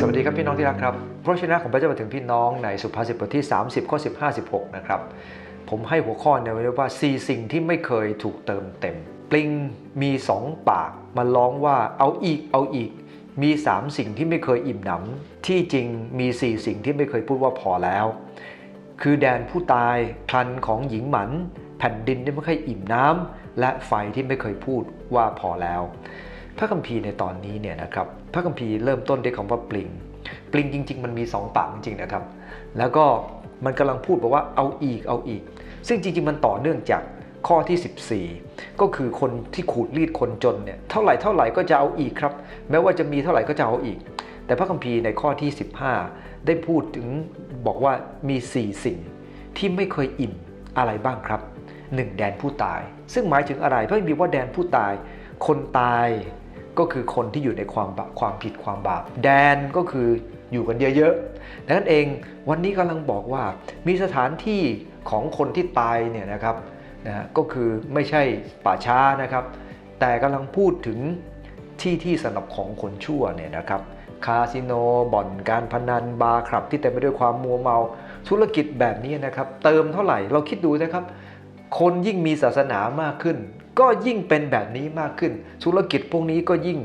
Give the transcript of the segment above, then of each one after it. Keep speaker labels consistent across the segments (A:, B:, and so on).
A: สวัสดีครับพี่น้องที่รักครับพระชนะของพระเจ้ามาถึงพี่น้องในสุภาษิตบทที่ 30 ข้อ 15 16 นะครับ ผมให้หัวข้อในไว้ว่า4สิ่งที่ไม่เคยถูกเติมเต็ม ปลิงมี2ปากมันร้องว่าเอาอีกเอาอีก มี3สิ่งที่ไม่เคยอิ่มหนำที่จริงมี4สิ่งที่ไม่เคยพูดว่าพอแล้ว คือแดนผู้ตายคลันของหญิงหมัน แผ่นดินที่ไม่เคยอิ่มน้ำและไฟที่ไม่เคยพูดว่าพอแล้ว พระคัมภีร์ในตอนนี้เนี่ยนะครับพระคัมภีร์เริ่มต้นด้วยคำว่าปลิง ปลิงจริง ๆ มันมี 2ปากจริงๆนะครับ แล้วก็มันกำลังพูดบอกว่าเอาอีกเอาอีก ซึ่งจริง ๆ มันต่อเนื่องจากข้อที่ 14 ก็คือคนที่ขูดรีดคนจนเนี่ยเท่าไหร่เท่าไหร่ก็จะเอาอีกครับ แม้ว่าจะมีเท่าไหร่ก็จะเอาอีก แต่พระคัมภีร์ในข้อที่ 15 ได้พูดถึงบอกว่ามี 4 สิ่งที่ไม่เคยอิ่มอะไรบ้างครับ 1. แดนผู้ตาย ซึ่งหมายถึงอะไรพระคัมภีร์ว่าแดนผู้ตาย คนตาย ก็คือคนที่อยู่ในความบาปความผิดความบาป แดนก็คืออยู่กันเยอะๆดังนั้นเองวันนี้กำลังบอกว่ามีสถานที่ของคนที่ตายเนี่ยนะครับนะก็คือไม่ใช่ป่าช้านะครับ แต่กำลังพูดถึงที่ที่สำหรับของคนชั่วเนี่ยนะครับคาสิโนบ่อนการพนันบาร์คลับที่เต็มไปด้วยความมัวเมาธุรกิจแบบนี้นะครับ เติมเท่าไหร่เราคิดดูนะครับ คนยิ่งมีศาสนามากขึ้น ก็ยิ่งเป็นแบบนี้มากขึ้น ธุรกิจพวกนี้ก็ยิ่ง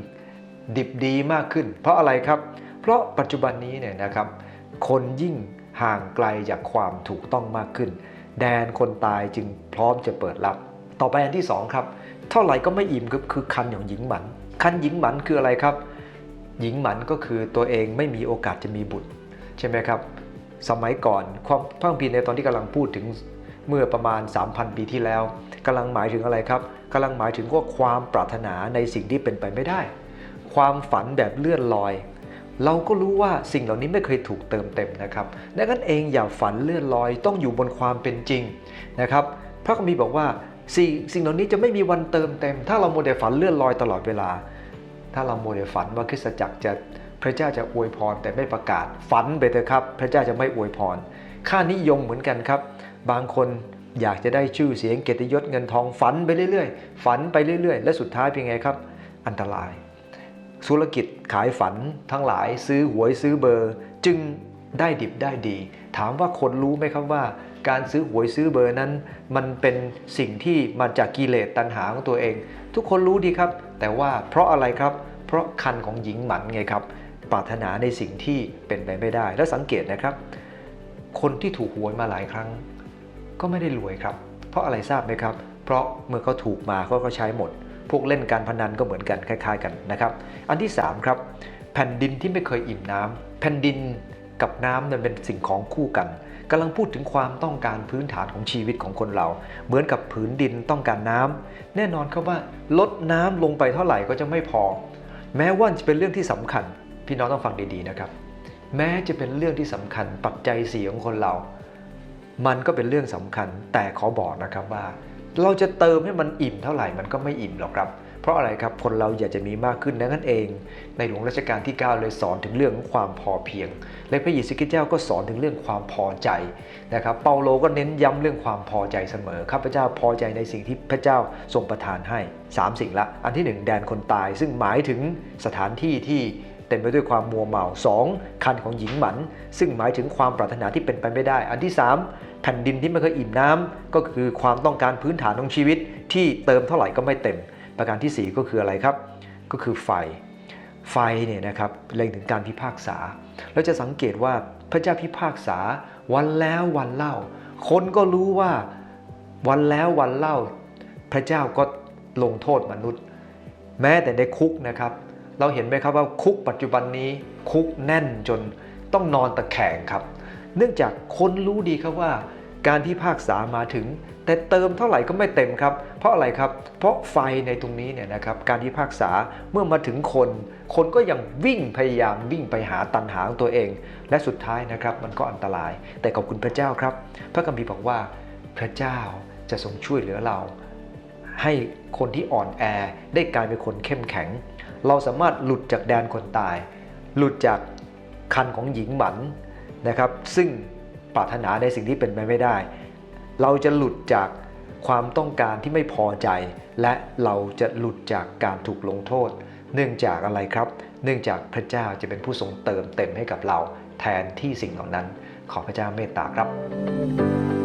A: ดิบดีมากขึ้น เพราะอะไรครับ เพราะปัจจุบันนี้เนี่ยนะครับ คนยิ่งห่างไกลจากความถูกต้องมากขึ้น แดนคนตายจึงพร้อมจะเปิดรับ ต่อไปอันที่สองครับ เท่าไหร่ก็ไม่อิ่มคือคือคันของหญิงหมัน คันหญิงหมันคืออะไรครับ หญิงหมันก็คือตัวเองไม่มีโอกาสจะมีบุตร ใช่ไหมครับ สมัยก่อนความพระคัมภีในตอนที่กำลังพูดถึง เมื่อประมาณ 3,000 ปีที่แล้วกำลังหมายถึงอะไรครับกำลังหมายถึงว่าความปรารถนาในสิ่งที่เป็นไปไม่ได้ ความฝันแบบเลื่อนลอย เราก็รู้ว่าสิ่งเหล่านี้ไม่เคยถูกเติมเต็มนะครับดังนั้นเองอย่าฝันเลื่อนลอยต้องอยู่บนความเป็นจริงนะครับ พระคัมภีร์บอกว่าสิ่งสิ่งเหล่านี้จะไม่มีวันเติมเต็ม ถ้าเราโมเดลฝันเลื่อนลอยตลอดเวลา ถ้าเราโมเดลฝันว่าคริสตจักรจะพระเจ้าจะอวยพรแต่ไม่ประกาศฝันไปเถอะครับ พระเจ้าจะไม่อวยพร ค่านิยมเหมือนกันครับ บางคนอยากจะได้ชื่อเสียงเกียรติยศเงินทองฝันไปเรื่อยๆ ฝันไปเรื่อยๆ และสุดท้ายเป็นไงครับ อันตราย ธุรกิจขายฝันทั้งหลายซื้อหวยซื้อเบอร์ จึงได้ดิบได้ดี ถามว่าคนรู้ไหมครับว่า การซื้อหวยซื้อเบอร์นั้น มันเป็นสิ่งที่มาจากกิเลสตัณหาของตัวเอง ทุกคนรู้ดีครับ แต่ว่าเพราะอะไรครับ เพราะคันของหญิงหมันไงครับปรารถนาในสิ่งที่เป็นไปไม่ได้ แล้วสังเกตนะครับ คนที่ถูกหวยมาหลายครั้ง ก็ไม่ได้รวยครับ เพราะอะไรทราบไหมครับ เพราะเมื่อเขาถูกมาเขาก็ใช้หมด พวกเล่นการพนันก็เหมือนกันคล้าย ๆ กันนะครับ อันที่ 3 ครับ แผ่นดินที่ไม่เคยอิ่มน้ำแผ่นดินกับน้ำนั้นเป็นสิ่งของคู่กันกำลังพูดถึงความต้องการพื้นฐานของชีวิตของคนเรา เหมือนกับผืนดินต้องการน้ำแน่นอนครับว่าลดน้ำลงไปเท่าไหร่ก็จะไม่พอ แม้ว่าจะเป็นเรื่องที่สำคัญ พี่น้องต้องฟังดีๆนะครับ แม้จะเป็นเรื่องที่สำคัญปัจจัยสี่ของคนเรา มันก็เป็นเรื่องสำคัญ แต่ขอบอกนะครับว่า เราจะเติมให้มันอิ่มเท่าไหร่มันก็ไม่อิ่มหรอกครับ เพราะอะไรครับคนเราอยากจะมีมากขึ้นนั้นเอง ในหลวงรัชกาลที่ 9 เลยสอนถึงเรื่องของความพอเพียง และพระเยซูคริสต์เจ้าก็สอนถึงเรื่องความพอใจนะครับ เปาโลก็เน้นย้ำเรื่องความพอใจเสมอข้าพเจ้าพอใจในสิ่งที่พระเจ้าทรงประทานให้ 3 สิ่งละ อันที่ 1 แดนคนตาย ซึ่งหมายถึงสถานที่ที่ เต็มไปด้วยความมัวเมา 2. คันของหญิงหมัน ซึ่งหมายถึงความปรารถนาที่เป็นไปไม่ได้ อันที่ 3 แผ่นดินที่ไม่เคยอิ่มน้ำก็คือความต้องการพื้นฐานของชีวิต ที่เติมเท่าไหร่ก็ไม่เต็ม ประการทีสี่ 4 ก็คืออะไรครับ ก็คือไฟ ไฟเนี่ยนะครับเล็งถึงการพิพากษา เราจะสังเกตว่าพระเจ้าพิพากษาวันแล้ววันเล่า คนก็รู้ว่าวันแล้ววันเล่า พระเจ้าก็ลงโทษมนุษย์ แม้แต่ในคุกนะครับ เราเห็นไหมครับว่าคุกปัจจุบันนี้คุกแน่นจนต้องนอนตะแคงครับ เนื่องจากคนรู้ดีครับว่า การพิพากษามาถึง แต่เติมเท่าไหร่ก็ไม่เต็มครับ เพราะอะไรครับ เพราะไฟในตรงนี้เนี่ยนะครับการพิพากษาเมื่อมาถึงคน คนก็ยังวิ่งพยายามวิ่งไปหาตันหาของตัวเอง และสุดท้ายนะครับมันก็อันตราย แต่ขอบคุณพระเจ้าครับ พระคัมภีร์บอกว่าพระเจ้าจะทรงช่วยเหลือเรา ให้คนที่อ่อนแอได้กลายเป็นคนเข้มแข็ง เราสามารถหลุดจากแดนคนตาย หลุดจากคันของหญิงหมันนะครับ ซึ่งปรารถนาในสิ่งที่เป็นไปไม่ได้ เราจะหลุดจากความต้องการที่ไม่พอใจ และเราจะหลุดจากการถูกลงโทษ เนื่องจากอะไรครับ เนื่องจากพระเจ้าจะเป็นผู้ทรงเติมเต็มให้กับเรา แทนที่สิ่งเหล่านั้น ขอพระเจ้าเมตตาครับ